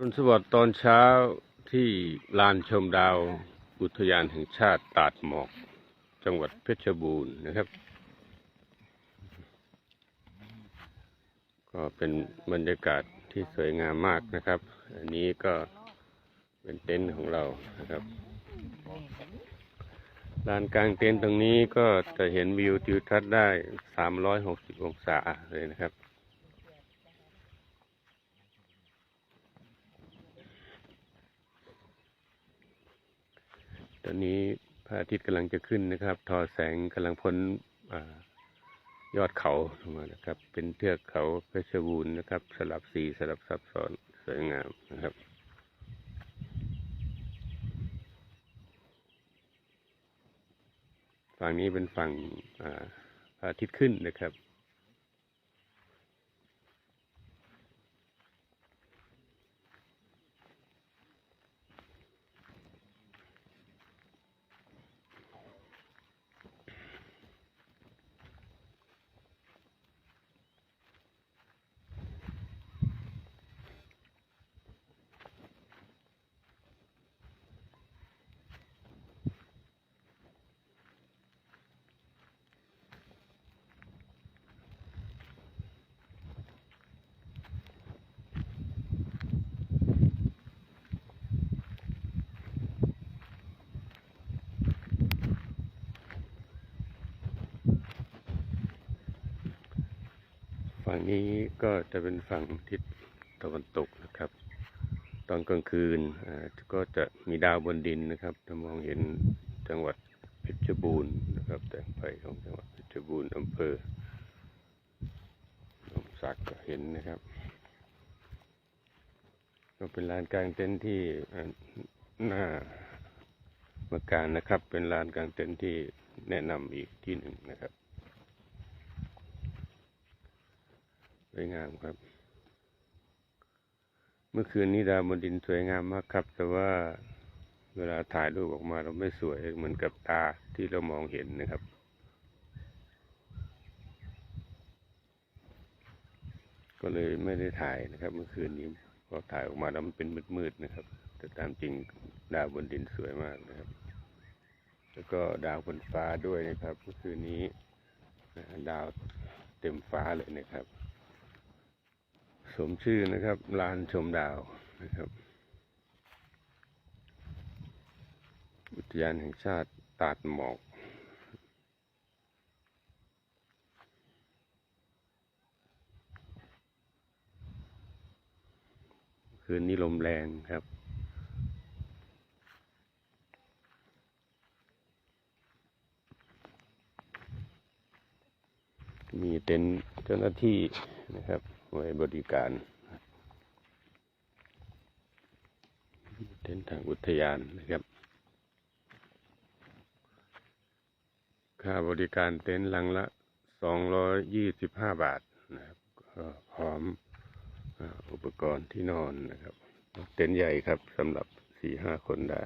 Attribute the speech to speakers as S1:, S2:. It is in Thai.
S1: รุนสวัสดิ์ตอนเช้าที่ลานชมดาวอุทยานแห่งชาติตาดหมอก จังหวัดเพชรบูรณ์นะครับ ก็เป็นบรรยากาศที่สวยงามมากนะครับ อันนี้ก็เป็นเต็นท์ของเรานะครับลานกลางเต็นท์ตรงนี้ก็จะเห็นวิวทิวทัศน์ได้ 360 องศาเลยนะครับ นนี้พระอาทิตย์กำลังจะขึ้นนะครับ ทอแสงกำลังพ้นอยอดเขาลงมานะครับ เป็นเทือกเขาเพชรบูรณ์นะครับ สลับสีสลับซับซ้อนสวยงามนะครับฝั่งนี้เป็นฝั่งพระอาทิตย์ขึ้นนะครับ ฝั่งนี้ก็จะเป็นฝั่งทิศตะวันตกนะครับ ตอนกลางคืนก็จะมีดาวบนดินนะครับจะมองเห็นจังหวัดเพชรบูรณ์นะครับ แต่งไฟของจังหวัดเพชรบูรณ์อำเภอหนองสักก็เห็นนะครับ ก็เป็นลานกลางเต็นท์ที่หน้าเมืองการนะครับ เป็นลานกลางเต็นท์ที่แนะนำอีกที่หนึ่งนะครับ วยงามครับ เมื่อคืนนี้ดาวบนดินสวยงามมากครับ แต่ว่าเวลาถ่ายรูปออกมาเราไม่สวยเหมือนกับตาที่เรามองเห็นนะครับ ก็เลยไม่ได้ถ่ายนะครับ เมื่อคืนนี้พอถ่ายออกมาแล้วมันเป็นมืดๆนะครับ แต่ตามจริงดาวบนดินสวยมากนะครับ แล้วก็ดาวบนฟ้าด้วยนะครับเมื่อคืนนี้ดาวเต็มฟ้าเลยนะครับ สมชื่อนะครับลานชมดาวนะครับ อุทยานแห่งชาติตาดหมอกคืนนี้ลมแรงครับ มีเต็นท์เจ้าหน้าที่นะครับ ไว้บริการเต็นท์ทางอุทยานนะครับ ค่าบริการเต็นท์หลังละสองร้อยยี่สิบห้าบาทนะครับก็พร้อมอุปกรณ์ที่นอนนะครับ เต็นท์ใหญ่ครับสำหรับสี่ห้าคนได้